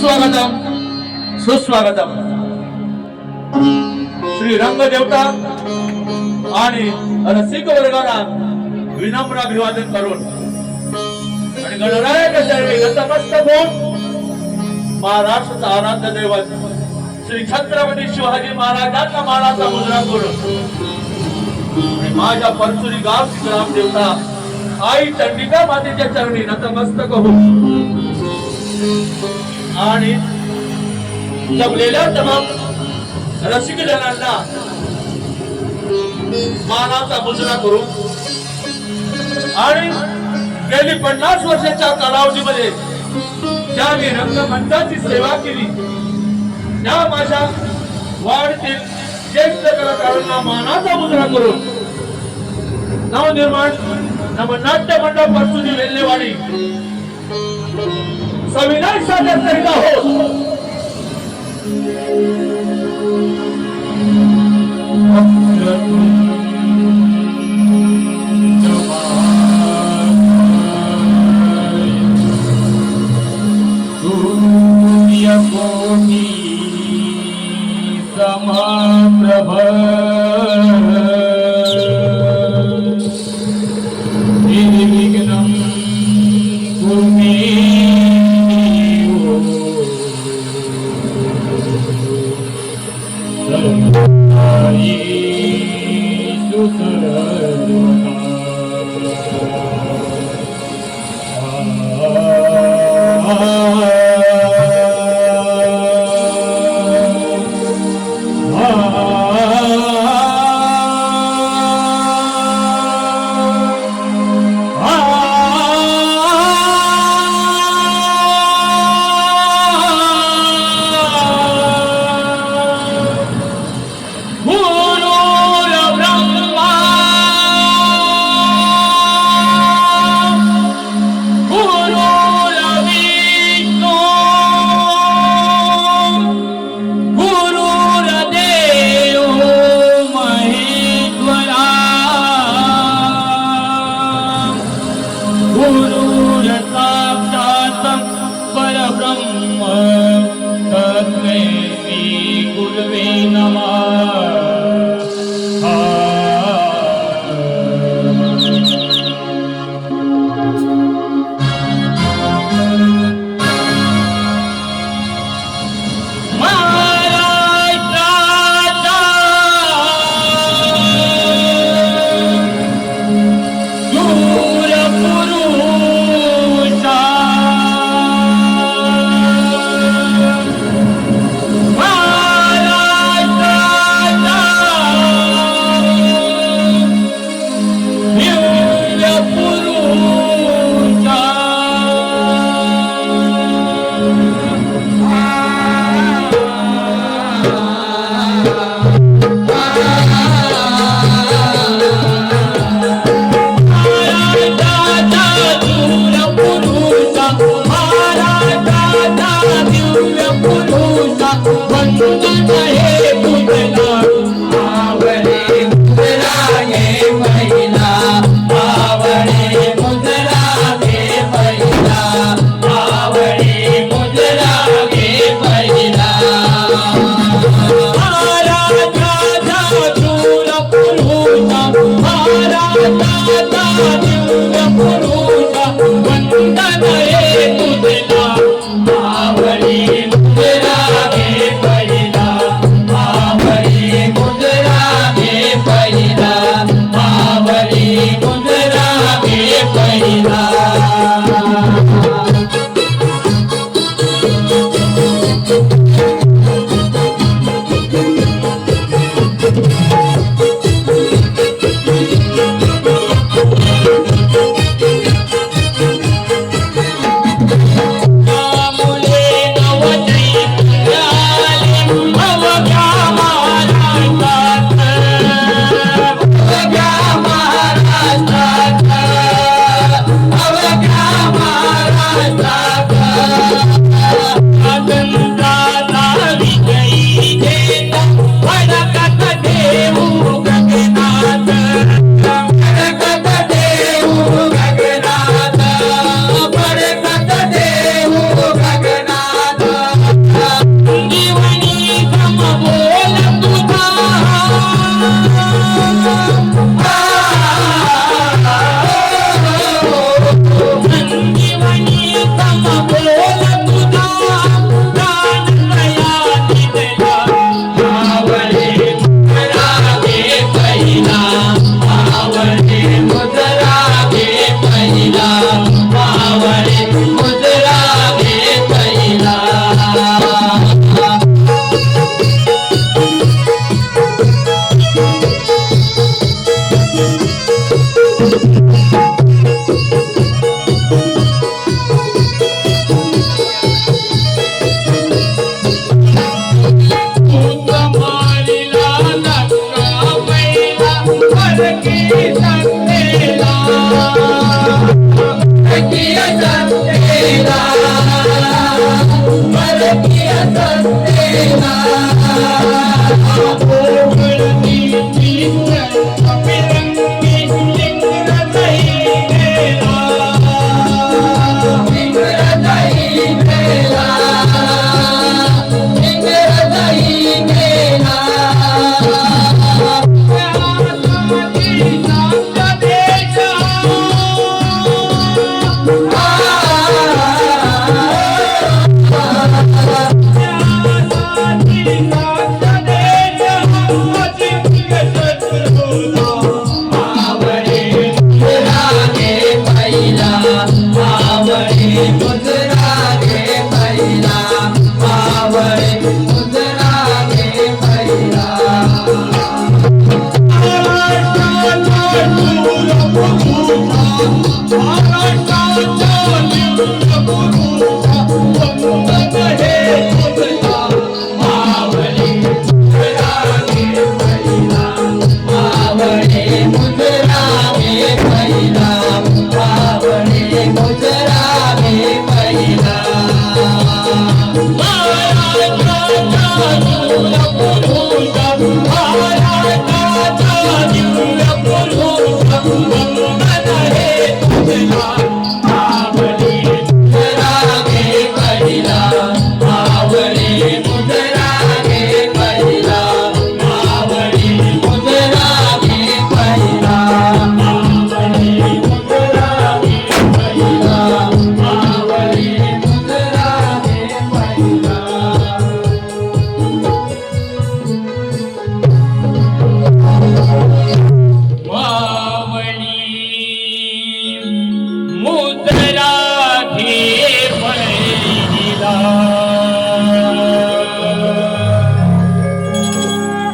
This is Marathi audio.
स्वागतम सुस्वागतम. श्री रंगदेवता आणि रसिक वर्गाला विनम्र अभिवादन करून आणि गणरायाच्या चरणी नतमस्तक होऊन महाराष्ट्राचा आराध्य दैवत श्री छत्रपती शिवाजी महाराजांना मानाचा मुद्रा करून आणि माझ्या परचुरी गावची ग्रामदेवता आई चंडिका मातेच्या चरणी नतमस्तक होऊन आणि जमलेल्या तमाम रसिक जणांना मानाचा मुजरा करू. आणि गेली पन्नास वर्षाच्या कालावधीमध्ये ज्या मी रंगमंचाची सेवा केली त्या माझ्या वाढतील ज्येष्ठ कलाकारांना मानाचा मुजरा करून नवनिर्माण नव Natya Mandal परसुदी वेल्लेवाडी La venganza del pecador. तुम्हें पढ़े